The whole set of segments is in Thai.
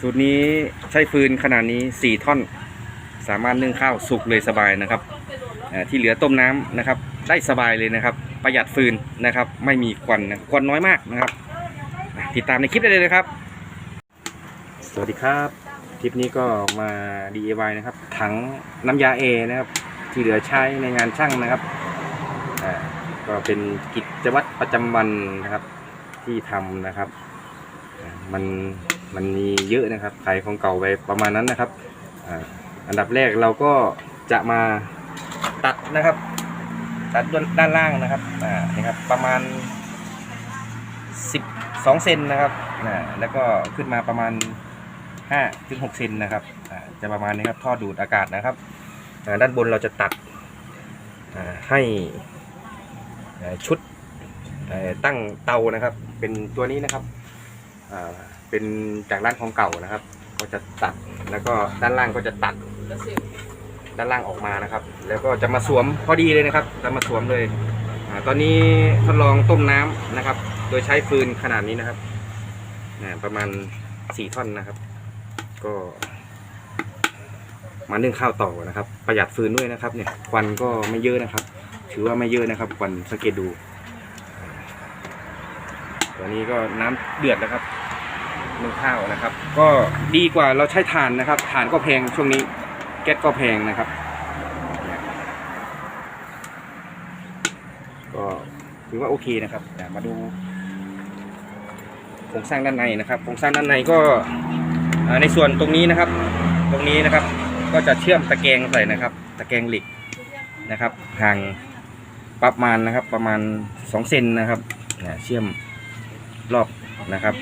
สูตรนี้ใช้ฟืนขนาดนี้ 4 ท่อน สามารถนึ่งข้าวสุกเลยสบายนะครับอ่อที่เหลือต้มน้ำนะครับ ได้สบายเลยนะครับ ประหยัดฟืนนะครับ ไม่มีควันนะควันน้อยมากนะครับ ติดตามในคลิปได้เลยนะครับ สวัสดีครับ คลิปนี้ก็มา DIY นะครับ ถังน้ำยาเอนะครับ ที่เหลือใช้ในงานช่างนะครับอ่าก็เป็นกิจวัตรประจำวันนะครับที่ทำนะครับ มัน มันมีเยอะนะครับขายของเก่าไปประมาณนั้นนะครับอันดับแรกเราก็จะมาตัดนะครับ ตัดด้านล่างนะครับอ่านี่ครับประมาณ 12เซนนะครับอ่าแล้วก็ขึ้นมาประมาณ5ถึง6เซนนะครับอ่าจะประมาณนี้ครับท่อดูดอากาศนะครับอ่าด้านบนเราจะตัดอ่าให้อ่าชุดอ่อตั้งเตานะครับ เป็นตัวนี้นะครับอ่า เป็นจากร้านของเก่านะครับ ก็จะตัดแล้วก็ด้านล่างก็จะตัดด้านล่างออกมานะครับ แล้วก็จะมาสวมพอดีเลยนะครับ จะมาสวมเลยอตอนนี้ทดลองต้มน้ำนะครับ โดยใช้ฟืนขนาดนี้นะครับประมาณสี่ท่อนนะครับ ก็มานึ่งข้าวต่อนะครับ ประหยัดฟืนด้วยนะครับ เนี่ยควันก็ไม่เยอะนะครับ ถือว่าไม่เยอะนะครับควันสังเกตดูตอนนี้ก็น้ำเดือดนะครับ นึ่งข้าวนะครับ ก็ดีกว่าเราใช้ถ่านนะครับถ่านก็แพงช่วงนี้แก๊สก็แพงนะครับ ก็ถือว่าโอเคนะครับมาดูโครงสร้างด้านในนะครับโครงสร้างด้านในก็ในส่วนตรงนี้นะครับ ตรงนี้นะครับ ก็จะเชื่อมตะแกรงใส่นะครับ ตะแกรงเหล็กนะครับห่างประมาณนะครับ ประมาณ2เซนนะครับอ่าเชื่อมรอบ นะครับ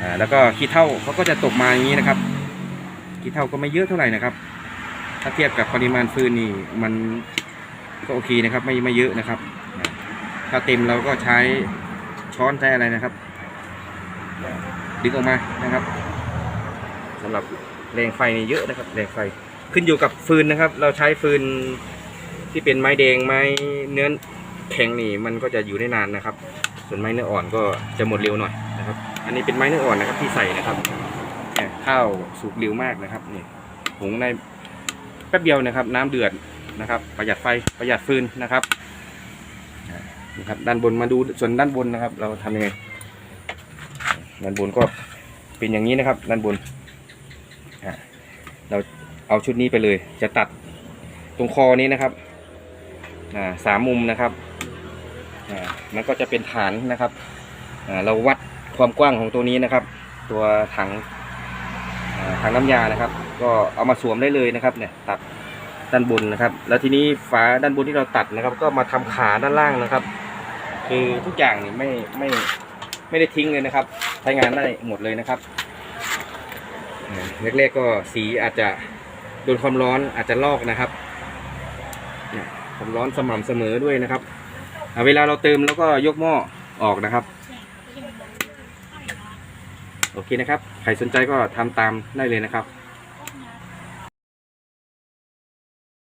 อ่าแล้วก็ขี้เท่าเขาก็จะตกมาอย่างนี้นะครับขี้เท่าก็ไม่เยอะเท่าไหร่นะครับ ถ้าเทียบกับปริมาณฟืนนี่มันก็โอเคนะครับ ไม่ไม่เยอะนะครับ ถ้าเต็มเราก็ใช้ช้อนใช้อะไรนะครับ ดึงออกมานะครับสำหรับแรงไฟนี่เยอะนะครับแรงไฟขึ้นอยู่กับฟืนนะครับ เราใช้ฟืนที่เป็นไม้แดงไม้เนื้อแข็งนี่มันก็จะอยู่ได้นานนะครับ ส่วนไม้เนื้ออ่อนก็จะหมดเร็วหน่อย นะครับ อันนี้เป็นไม้เนื้ออ่อนนะครับที่ใส่นะครับเนี่ยข้าวสุกเร็วมากนะครับนี่หุงในแป๊บเดียวนะครับ น้ำเดือดนะครับ ประหยัดไฟประหยัดฟืนนะครับนะครับ ด้านบนมาดูส่วนด้านบนนะครับ เราทำยังไงด้านบนก็เป็นอย่างนี้นะครับ ด้านบนเราเอาชุดนี้ไปเลย จะตัดตรงคอนี้นะครับสามมุมนะครับอ่ามันก็จะเป็นฐานนะครับเราวัด ความกว้างของตัวนี้นะครับ ตัวถังถังน้ำยานะครับ ก็เอามาสวมได้เลยนะครับเนี่ยตัดด้านบนนะครับ แล้วทีนี้ฝาด้านบนที่เราตัดนะครับ ก็มาทำขาด้านล่างนะครับ คือทุกอย่างนี่ไม่ไม่ไม่ได้ทิ้งเลยนะครับ ใช้งานได้หมดเลยนะครับแรกๆก็สีอาจจะโดนความร้อนอาจจะลอกนะครับความร้อนสม่ำเสมอด้วยนะครับเวลาเราเติมแล้วก็ยกหม้อออกนะครับ โอเคนะครับ ใครสนใจก็ทำตามได้เลยนะครับ